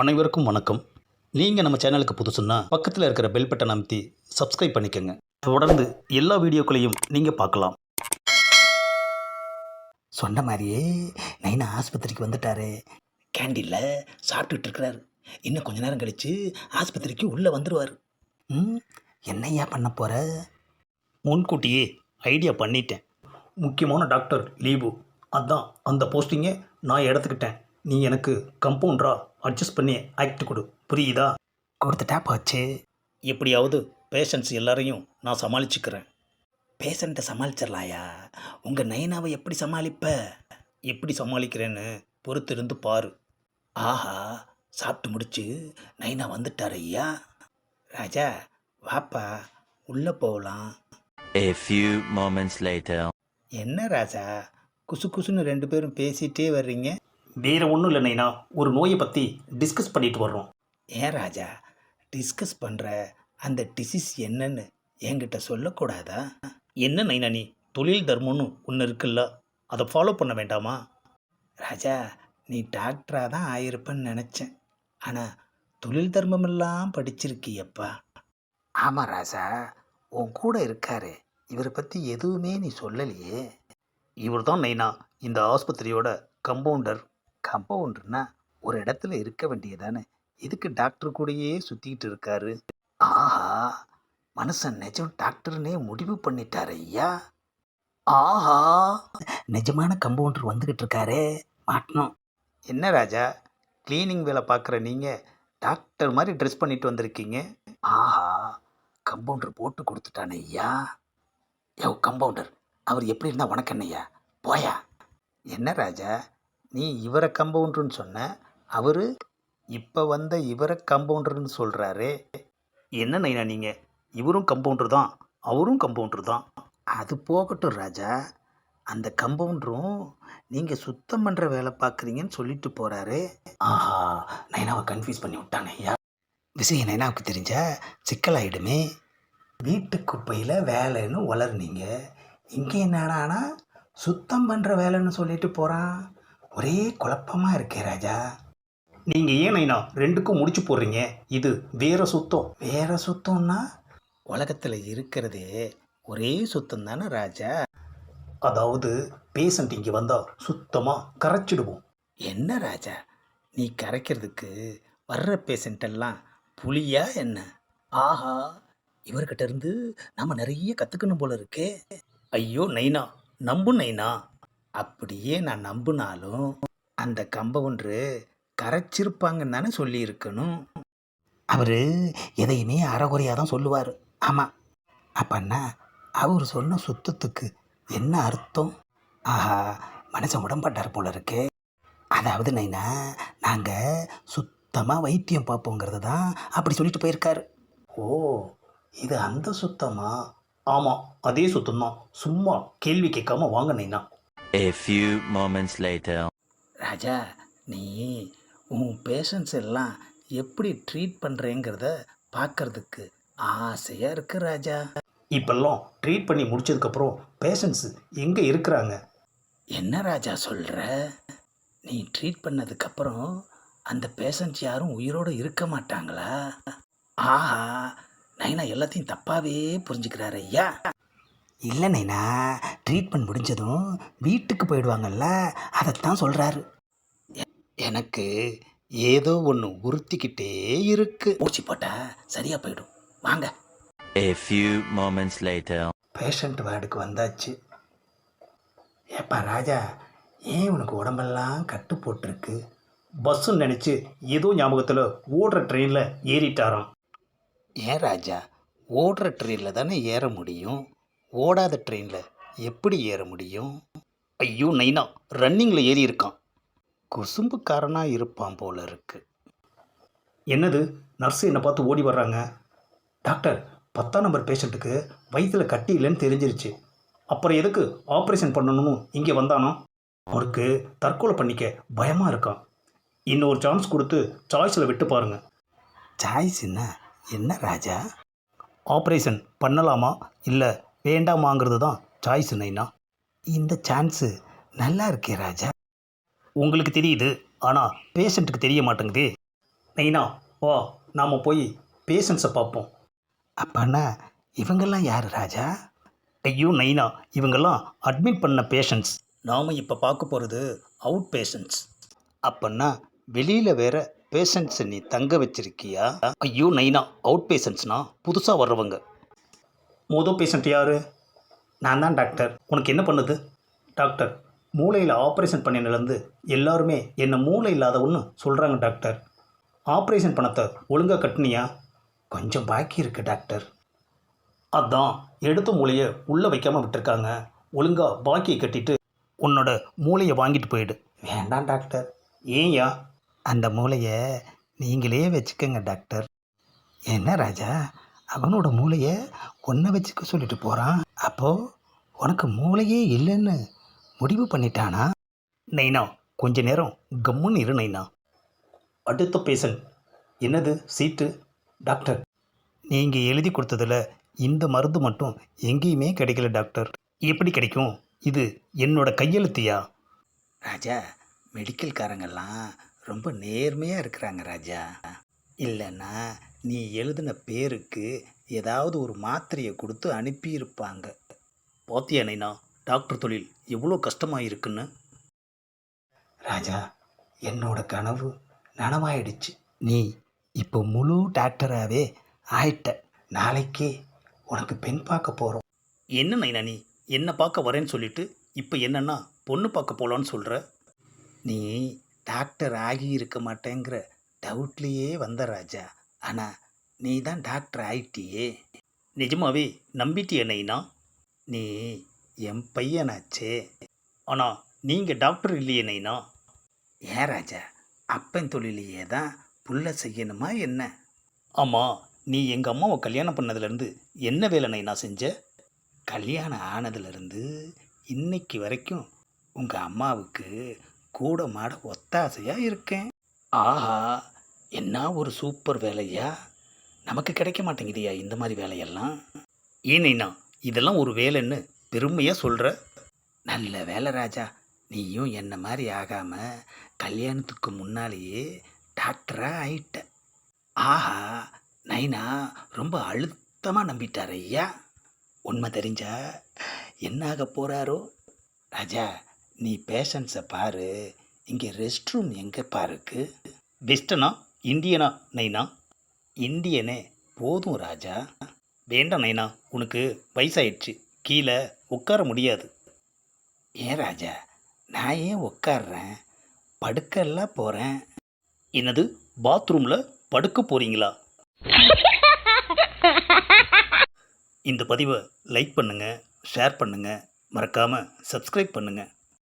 அனைவருக்கும் வணக்கம். நீங்கள் நம்ம சேனலுக்கு புதுசுன்னா பக்கத்தில் இருக்கிற பெல் பட்டன் அமைத்தி சப்ஸ்கிரைப் பண்ணிக்கோங்க. தொடர்ந்து எல்லா வீடியோக்களையும் நீங்கள் பார்க்கலாம். சொன்ன மாதிரியே நைனா ஆஸ்பத்திரிக்கு வந்துட்டாரு. கேண்டீனில் சாப்பிட்டுட்டு இருக்கிறாரு. இன்னும் கொஞ்ச நேரம் கழித்து ஆஸ்பத்திரிக்கு உள்ளே வந்துடுவார் ம் என்னையா பண்ண போகிற முன்கூட்டியே ஐடியா பண்ணிட்டேன். முக்கியமான டாக்டர் லீவு. அதான் அந்த போஸ்டிங்கை நான் எடுத்துக்கிட்டேன். நீ எனக்கு கம்பவுண்டரா அட்ஜஸ்ட் பண்ணி ஆக்ட் கொடு. புரியுதா? கொடுத்துட்டா போச்சு எப்படியாவது பேஷண்ட்ஸ் எல்லாரையும் நான் சமாளிச்சுக்கிறேன். பேஷண்ட்டை சமாளிச்சிடலாயா? உங்கள் நைனாவை எப்படி சமாளிப்ப? எப்படி சமாளிக்கிறேன்னு பொறுத்திருந்து பாரு. ஆஹா சாப்பிட்டு முடிச்சு நைனா வந்துட்டார் ஐயா. ராஜா வாப்பா உள்ளே போகலாம் A few moments later. என்ன ராஜா குசு குசுன்னு ரெண்டு பேரும் பேசிட்டே வர்றீங்க? வேறு ஒன்றும் இல்லை நைனா. ஒரு நோயை பற்றி டிஸ்கஸ் பண்ணிட்டு வர்றோம். ஏன் ராஜா? டிஸ்கஸ் பண்ணுற அந்த டிசீஸ் என்னன்னு என்கிட்ட சொல்லக்கூடாதா? என்ன நைனா நீ? தொழில் தர்மம்னு ஒன்று இருக்குல்ல அதை ஃபாலோ பண்ண வேண்டாமா? ராஜா நீ டாக்டராக தான் ஆயிருப்பேன்னு நினச்சேன். ஆனால் தொழில் தர்மமெல்லாம் படிச்சிருக்கியப்பா. ஆமாம் ராஜா உன் கூட இருக்காரு. இவரை பற்றி எதுவுமே நீ சொல்லலையே. இவர் தான் நைனா இந்த ஆஸ்பத்திரியோட கம்பவுண்டர் கம்பவுண்டர்னா ஒரு இடத்துல இருக்க வேண்டியதானே? இதுக்கு டாக்டர் கூடயே சுற்றிக்கிட்டு இருக்காரு? ஆஹா மனுஷன் நிஜம் டாக்டர்னே முடிவு பண்ணிட்டார் ஐயா. ஆஹா நிஜமான கம்பவுண்டர் வந்துக்கிட்டு இருக்காரே மாட்டணும். என்ன ராஜா க்ளீனிங் வேலை பார்க்குற நீங்கள் டாக்டர் மாதிரி ட்ரெஸ் பண்ணிட்டு வந்திருக்கீங்க? ஆஹா கம்பவுண்டர் போட்டு கொடுத்துட்டானே ஐயா. யோ கம்பவுண்டர் அவர் எப்படி இருந்தால் உனக்கு போயா. என்ன ராஜா நீ இவரை கம்பவுண்டர்னு சொன்ன அவர் இப்போ வந்த இவரை கம்பவுண்டர்னு சொல்கிறாரு என்ன நைனா நீங்கள் இவரும் கம்பவுண்டர் தான் அவரும் கம்பவுண்டர் தான். அது போகட்டும் ராஜா. அந்த கம்பவுண்டரும் நீங்கள் சுத்தம் பண்ணுற வேலை பார்க்குறீங்கன்னு சொல்லிட்டு போகிறாரு ஆஹா நைனாவை கன்ஃபியூஸ் பண்ணி விட்டானே ஐயா விஷயம் நைனாவுக்கு தெரிஞ்ச சிக்கலாயிடுமே. வீட்டு குப்பையில் வேலைன்னு வளர்னீங்க இங்கே என்னடானா சுத்தம் பண்ணுற வேலைன்னு சொல்லிட்டு போகிறான் ஒரே குழப்பமாக இருக்கே ராஜா. நீங்கள் ஏன் நைனா ரெண்டுக்கும் முடிச்சு போடுறீங்க? இது வேற சுத்தம். வேற சுத்தம்னா? உலகத்தில் இருக்கிறதே ஒரே சுத்தம் தானே ராஜா. அதாவது பேஷண்ட் இங்கே வந்தால் சுத்தமாக கரைச்சிடுவோம். என்ன ராஜா? நீ கரைக்கிறதுக்கு வர்ற பேஷண்ட் எல்லாம் புலியா என்ன? ஆஹா இவர்கிட்ட இருந்து நம்ம நிறைய கற்றுக்கணும் போல இருக்கே. ஐயோ நைனா நம்பு நைனா. அப்படியே நான் நம்புனாலும் அந்த கம்பவுண்டரு கரைச்சிருப்பாங்கன்னு தானே சொல்லியிருக்கணும். அவர் எதையுமே அறகுறையாக தான் சொல்லுவார். ஆமாம் அப்பன்னா அவர் சொன்ன சுத்தத்துக்கு என்ன அர்த்தம்? ஆஹா மனுஷன் உடம்பட்டார் போல இருக்கு. அதாவது நைனா நாங்கள் சுத்தமாக வைத்தியம் பார்ப்போங்கிறது தான் அப்படி சொல்லிட்டு போயிருக்காரு. ஓ இது அந்த சுத்தமா? ஆமாம் அதே சுத்தம்தான். சும்மா கேள்வி கேட்காம வாங்க நைனா. A few moments later. ராஜா நீ உன் பேஷண்ட்ஸ் எல்லாம் எப்படி ட்ரீட் பண்ணுறேங்கிறத பார்க்கறதுக்கு ஆசையாக இருக்கு ராஜா. இப்பெல்லாம் ட்ரீட் பண்ணி முடிச்சதுக்கப்புறம் பேஷண்ட்ஸ் எங்கே இருக்கிறாங்க? என்ன ராஜா சொல்கிற நீ ட்ரீட் பண்ணதுக்கப்புறம் அந்த பேஷண்ட்ஸ் யாரும் உயிரோடு இருக்க மாட்டாங்களா? ஆஹா நைனா எல்லாத்தையும் தப்பாகவே புரிஞ்சுக்கிறாரு ஐயா. இல்லை நைனா ட்ரீட்மெண்ட் முடிஞ்சதும் வீட்டுக்கு போயிடுவாங்கல்ல அதைத்தான் சொல்கிறாரு எனக்கு ஏதோ ஒன்று உறுத்திக்கிட்டே இருக்கு. ஊசி போட்டா சரியாக போயிடும். வாங்க. A few moments later. Patient வார்டுக்கு வந்தாச்சு. ஏப்பா ராஜா ஏன் உனக்கு உடம்பெல்லாம் கட்டு போட்டிருக்கு? பஸ்ஸுன்னு நினச்சி ஏதோ ஞாபகத்தில் ஓடுற ட்ரெயினில் ஏறிட்டாராம். ஏன் ராஜா ஓடுற ட்ரெயினில் தானே ஏற முடியும்? ஓடாத ட்ரெயினில் எப்படி ஏற முடியும்? ஐயோ நைனா ரன்னிங்கில் ஏறி இருக்கான் குசும்புக்காரனாக இருப்பான் போல இருக்கு. என்னது? நர்ஸு என்னை பார்த்து ஓடி வர்றாங்க. டாக்டர் பத்தாம் நம்பர் பேஷண்ட்டுக்கு வயிற்றில் கட்டி இல்லைன்னு தெரிஞ்சிருச்சு. அப்புறம் எதுக்கு ஆப்ரேஷன் பண்ணணும்னு இங்கே வந்தானோ? அவருக்கு தற்கொலை பண்ணிக்க பயமாக இருக்கான் இன்னொரு சான்ஸ் கொடுத்து சாய்ஸில் விட்டு பாருங்க. சாய்ஸ் என்ன? என்ன ராஜா? ஆப்ரேஷன் பண்ணலாமா? இல்லை வேண்டாமாங்கிறது தான் சாய்ஸ் நைனா இந்த சான்ஸு நல்லா இருக்கே ராஜா. உங்களுக்கு தெரியுது ஆனால் பேஷண்ட்டுக்கு தெரிய மாட்டேங்குதே. நைனா வா நாம் போய் பேஷண்ட்ஸை பார்ப்போம். அப்பண்ணா இவங்கெல்லாம் யார் ராஜா? ஐயோ நைனா இவங்கெல்லாம் அட்மிட் பண்ண பேஷண்ட்ஸ் நாம் இப்போ பார்க்க போகிறது அவுட் பேஷண்ட்ஸ் அப்பன்னா வெளியில் வேற பேஷண்ட்ஸை நீ தங்க வச்சிருக்கியா? ஐயோ நைனா அவுட் பேஷண்ட்ஸ்னா புதுசாக வர்றவங்க. மொதல் பேஷண்ட் யார்? நான் தான் டாக்டர். உனக்கு என்ன பண்ணுது? டாக்டர் மூளையில் ஆப்ரேஷன் பண்ணினிலேருந்து எல்லாருமே என்னை மூளை இல்லாதவன்னு சொல்கிறாங்க டாக்டர். ஆப்ரேஷன் பணத்தை ஒழுங்காக கட்டினியா? கொஞ்சம் பாக்கி இருக்கு டாக்டர். அதான் எடுத்த மூளையை உள்ளே வைக்காமல் விட்டுருக்காங்க. ஒழுங்காக பாக்கியை கட்டிட்டு உன்னோட மூளையை வாங்கிட்டு போயிடு. வேண்டாம் டாக்டர். ஏன்யா அந்த மூளையை நீங்களே வச்சுக்கோங்க டாக்டர். என்ன ராஜா? அவனோட மூளையை ஒன்றை வச்சுக்க சொல்லிட்டு போகிறான் அப்போது உனக்கு மூளையே இல்லைன்னு முடிவு பண்ணிட்டானா? நைனா கொஞ்ச நேரம் கம்முன்னு இரு நைனா. அடுத்த பேஷண்ட் என்னது? சீட்டு டாக்டர் நீங்கள் எழுதி கொடுத்ததில் இந்த மருந்து மட்டும் எங்கேயுமே கிடைக்கல டாக்டர் எப்படி கிடைக்கும்? இது என்னோட கையெழுத்தியா? ராஜா மெடிக்கல்காரங்கெல்லாம் ரொம்ப நேர்மையாக இருக்கிறாங்க ராஜா. இல்லைன்னா நீ எழுதின பேருக்கு ஏதாவது ஒரு மாத்திரையை கொடுத்து அனுப்பியிருப்பாங்க. பாத்தியா நைனா? டாக்டர் தொழில் எவ்வளோ கஷ்டமாக இருக்குன்னு ராஜா என்னோட கனவு நனவாயிடுச்சு. நீ இப்போ முழு டாக்டராகவே ஆயிட்ட. நாளைக்கே உனக்கு பெண் பார்க்க போகிறோம் என்ன நைனா நீ? என்ன பார்க்க வரேன்னு சொல்லிட்டு இப்போ என்னன்னா பொண்ணு பார்க்க போகலான்னு சொல்கிற நீ டாக்டர் ஆகி இருக்க மாட்டேங்கிற டவுட்லேயே வந்த ராஜா. ஆனால் நீ தான் டாக்டர் ஆயிட்டியே. நிஜமாவே நம்பிட்டு என்னைனா நீ என் பையனாச்சே. ஆனால் நீங்கள் டாக்டர் இல்லையே நைனா? ஏன் ராஜா? அப்பன் தொழிலையே தான் புள்ள செய்யணுமா என்ன? ஆமாம் நீ எங்கள் அம்மாவை கல்யாணம் பண்ணதுலேருந்து என்ன வேலை நான் செஞ்ச? கல்யாணம் ஆனதுலேருந்து இன்னைக்கு வரைக்கும் உங்கள் அம்மாவுக்கு கூட மாட ஒத்தாசையாக இருக்கேன். ஆஹா என்ன ஒரு சூப்பர் வேலையா? நமக்கு கிடைக்க மாட்டேங்குதியா இந்த மாதிரி வேலையெல்லாம்? ஏனேண்ணா இதெல்லாம் ஒரு வேலைன்னு பெருமையாக சொல்கிற நல்ல வேலை ராஜா. நீயும் என்ன மாதிரி ஆகாமல் கல்யாணத்துக்கு முன்னாலேயே டாக்டராக ஆயிட்ட. ஆஹா நைனா ரொம்ப அழுத்தமாக நம்பிட்டார் ஐயா. உண்மை தெரிஞ்சா என்ன ஆக போகிறாரோ ராஜா நீ பேஷண்ட்ஸை பாரு. இங்கே ரெஸ்ட் ரூம் எங்கே பாருக்கு? பெஸ்ட்டுனா இந்தியனா நைனா? இந்தியனே போதும் ராஜா. வேண்டாம் நைனா உனக்கு வயசாயிடுச்சு. கீழே உட்கார முடியாது. ஏன் ராஜா? நான் ஏன் உட்காடுறேன் படுக்கெல்லாம் போகிறேன் என்னது பாத்ரூமில் படுக்க போகிறீங்களா இந்த பதிவை லைக் பண்ணுங்கள் ஷேர் பண்ணுங்கள் மறக்காமல் சப்ஸ்கிரைப் பண்ணுங்கள்